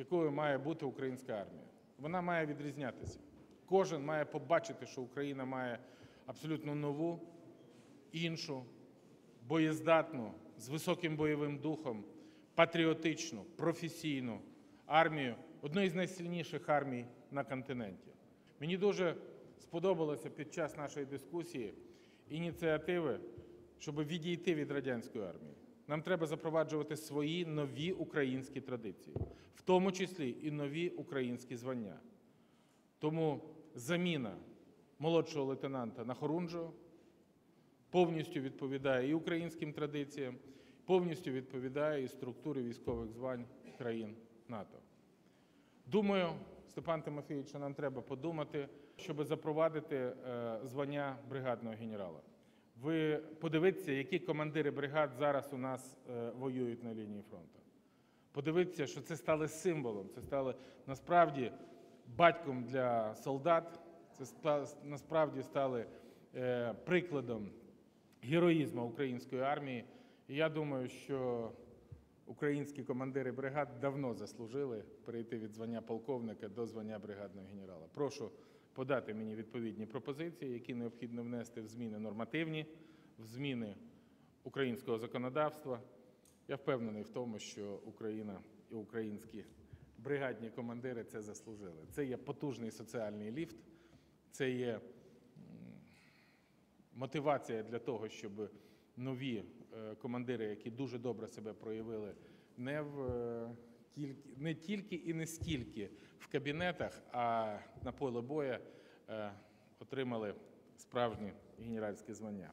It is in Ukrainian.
якою має бути українська армія. Вона має відрізнятися. Кожен має побачити, що Україна має абсолютно нову, іншу, боєздатну, з високим бойовим духом, патріотичну, професійну армію, одну із найсильніших армій на континенті. Мені дуже сподобалося під час нашої дискусії ініціативи, щоб відійти від радянської армії. Нам треба запроваджувати свої нові українські традиції, в тому числі і нові українські звання. Тому заміна молодшого лейтенанта на хорунжого повністю відповідає і українським традиціям, повністю відповідає і структурі військових звань країн НАТО. Думаю, Степан Тимофійович, нам треба подумати, щоб запровадити е, звання бригадного генерала. Ви подивіться, які командири бригад зараз у нас е, воюють на лінії фронту. Подивіться, що це стало символом, це стало насправді батьком для солдат, це насправді стали е, прикладом героїзму української армії. І я думаю, що українські командири бригад давно заслужили перейти від звання полковника до звання бригадного генерала. Прошу подати мені відповідні пропозиції, які необхідно внести в зміни нормативні, в зміни українського законодавства. Я впевнений в тому, що Україна і українські бригадні командири це заслужили. Це є потужний соціальний ліфт, це є мотивація для того, щоб нові е, командири, які дуже добре себе проявили, не в е, не тільки і не стільки в кабінетах, а на поле боя е, отримали справжні генеральські звання.